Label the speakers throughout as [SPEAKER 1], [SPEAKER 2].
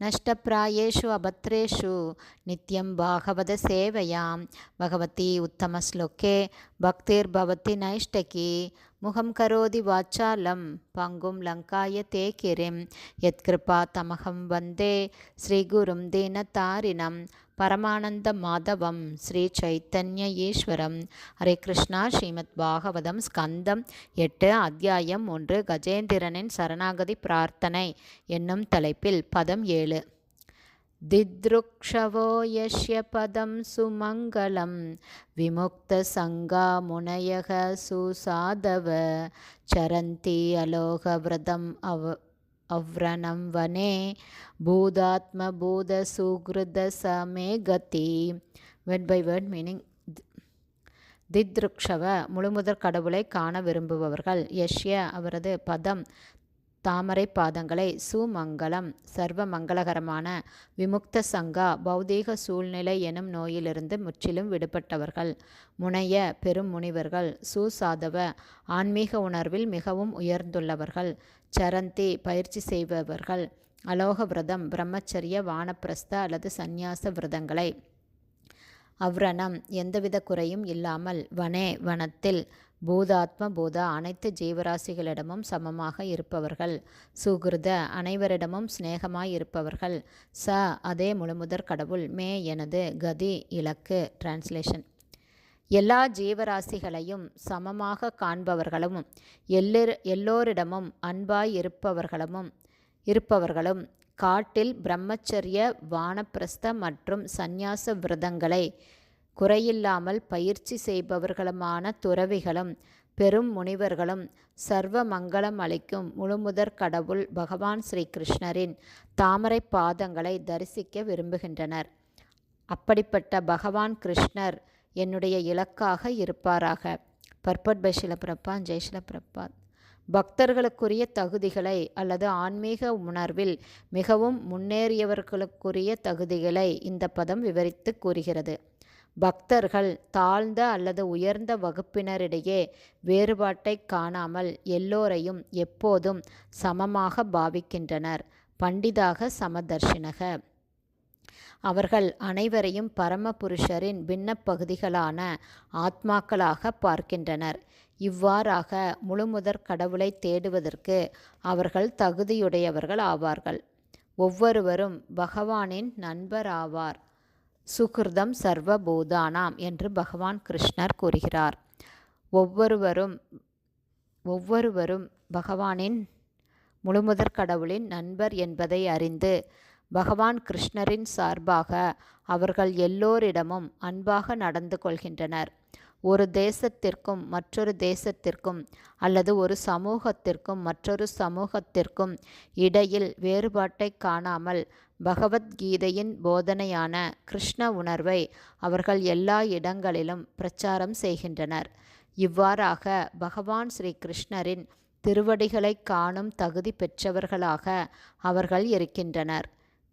[SPEAKER 1] நஷ்டப்பிராயேஷு அபத்ரேஷு நித்யம் பாகவத சேவையாம் பகவதி உத்தமஸ்லோகே नैष्टकी। நைஷ்டகி முகம் கரோதி வாச்சாலம் பங்கும் லங்காய தே கிரிம் யத்கிருபா தமகம் வந்தே ஸ்ரீகுரும் தீனதாரிணம் பரமானந்த மாதவம் ஸ்ரீ சைத்தன்ய ஈஸ்வரம் ஹரே கிருஷ்ணா ஸ்ரீமத் பாகவதம் ஸ்கந்தம் எட்டு அத்தியாயம் ஒன்று கஜேந்திரனின் சரணாகதி பிரார்த்தனை என்னும் தலைப்பில் பதம் ஏழு दिदृक्षवो यस्य पदं सुमङ्गलं विमुक्तसङ्गा मुनयः सुसाधव चरन्ति अलोकव्रतम् अव अव्रणं वने பூதாத்மபூதசுகிருதசமே கதி வேர்ட் பை வேர்ட் மீனிங் தித்ருக்ஷவ முழுமுதற் கடவுளை காண விரும்புபவர்கள் யஷ்ய அவரது பதம் தாமரை பாதங்களை சுமங்கலம் சர்வ மங்களகரமான விமுக்த சங்கா பௌதீக சூழ்நிலை எனும் நோயிலிருந்து முற்றிலும் விடுபட்டவர்கள் முனைய பெரும் முனிவர்கள் சுசாதவ ஆன்மீக உணர்வில் மிகவும் உயர்ந்துள்ளவர்கள் சரந்தி பயிற்சி செய்பவர்கள் அலோக விரதம் பிரம்மச்சரிய வானப்பிரஸ்த அல்லது சந்நியாச விரதங்களை அவ்ரணம் எந்தவித குறையும் இல்லாமல் வனே வனத்தில் பூதாத்ம பூத அனைத்து ஜீவராசிகளிடமும் சமமாக இருப்பவர்கள். சுகிருத அனைவரிடமும் சிநேகமாய் இருப்பவர்கள். ச அதே முழுமுதற் கடவுள் மே எனது கதி இலக்கு டிரான்ஸ்லேஷன் எல்லா ஜீவராசிகளையும் சமமாக காண்பவர்களும் எல்லோரிடமும் அன்பாய் இருப்பவர்களும் இருப்பவர்களும் காட்டில் பிரம்மச்சரிய வானப்பிரஸ்த மற்றும் சந்நியாச விரதங்களை குறையில்லாமல் பயிற்சி செய்பவர்களுமான துறவிகளும் பெரும் முனிவர்களும் சர்வ மங்களம் அளிக்கும் முழுமுதற் கடவுள் பகவான் ஸ்ரீகிருஷ்ணரின் தாமரை பாதங்களை தரிசிக்க விரும்புகின்றனர். அப்படிப்பட்ட பகவான் கிருஷ்ணர் என்னுடைய இலக்காக இருப்பாராக. பர்பட் பை ஷிலபிரபாத் ஜெய் பக்தர்களுக்குரிய தகுதிகளை அல்லது ஆன்மீக உணர்வில் மிகவும் முன்னேறியவர்களுக்குரிய தகுதிகளை இந்த பதம் விவரித்து கூறுகிறது. பக்தர்கள் தாழ்ந்த அல்லது உயர்ந்த வகுப்பினரிடையே வேறுபாட்டை காணாமல் எல்லோரையும் எப்போதும் சமமாக பாவிக்கின்றனர். பண்டிதாக சமதர்ஷினக. அவர்கள் அனைவரையும் பரமபுருஷரின் பின்னப்பகுதிகளான ஆத்மாக்களாக பார்க்கின்றனர். இவ்வாறாக முழுமுதற் கடவுளை தேடுவதற்கு அவர்கள் தகுதியுடையவர்கள் ஆவார்கள். ஒவ்வொருவரும் பகவானின் நண்பர் ஆவார் சுகிருதம் சர்வபூதானாம் என்று பகவான் கிருஷ்ணர் கூறுகிறார். ஒவ்வொருவரும் ஒவ்வொருவரும் பகவானின் முழுமுதற் கடவுளின் நண்பர் என்பதை அறிந்து பகவான் கிருஷ்ணரின் சார்பாக அவர்கள் எல்லோரிடமும் அன்பாக நடந்து கொள்கின்றனர். ஒரு தேசத்திற்கும் மற்றொரு தேசத்திற்கும் அல்லது ஒரு சமூகத்திற்கும் மற்றொரு சமூகத்திற்கும் இடையில் வேறுபாட்டை காணாமல் பகவத்கீதையின் போதனையான கிருஷ்ண உணர்வை அவர்கள் எல்லா இடங்களிலும் பிரச்சாரம் செய்கின்றனர். இவ்வாறாக பகவான் ஸ்ரீ கிருஷ்ணரின் திருவடிகளை காணும் தகுதி பெற்றவர்களாக அவர்கள் இருக்கின்றனர்.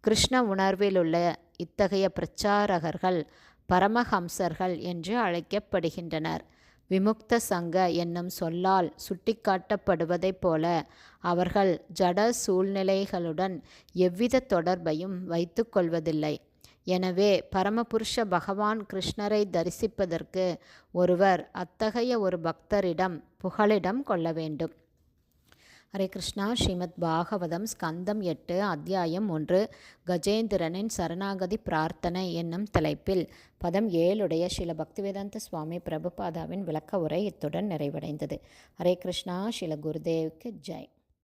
[SPEAKER 1] கிருஷ்ண உணர்விலுள்ள இத்தகைய பிரச்சாரகர்கள் பரமஹம்சர்கள் என்று அழைக்கப்படுகின்றனர். விமுக்த சங்க என்னும் சொல்லால் சுட்டிக்காட்டப்படுவதைப் போல அவர்கள் ஜட சூழ்நிலைகளுடன் எவ்வித தொடர்பையும் வைத்து கொள்வதில்லை. எனவே பரமபுருஷ பகவான் கிருஷ்ணரை தரிசிப்பதற்கு ஒருவர் அத்தகைய ஒரு பக்தரிடம் புகலிடம் கொள்ள வேண்டும். ஹரே கிருஷ்ணா. ஸ்ரீமத் பாகவதம் ஸ்கந்தம் எட்டு அத்தியாயம் ஒன்று கஜேந்திரனின் சரணாகதி பிரார்த்தனை என்னும் தலைப்பில் பதம் ஏழுடைய ஸ்ரீல பக்திவேதாந்த சுவாமி பிரபுபாதாவின் விளக்க உரை இத்துடன் நிறைவடைந்தது. ஹரே கிருஷ்ணா. ஸ்ரீல குருதேவுக்கு ஜெய்.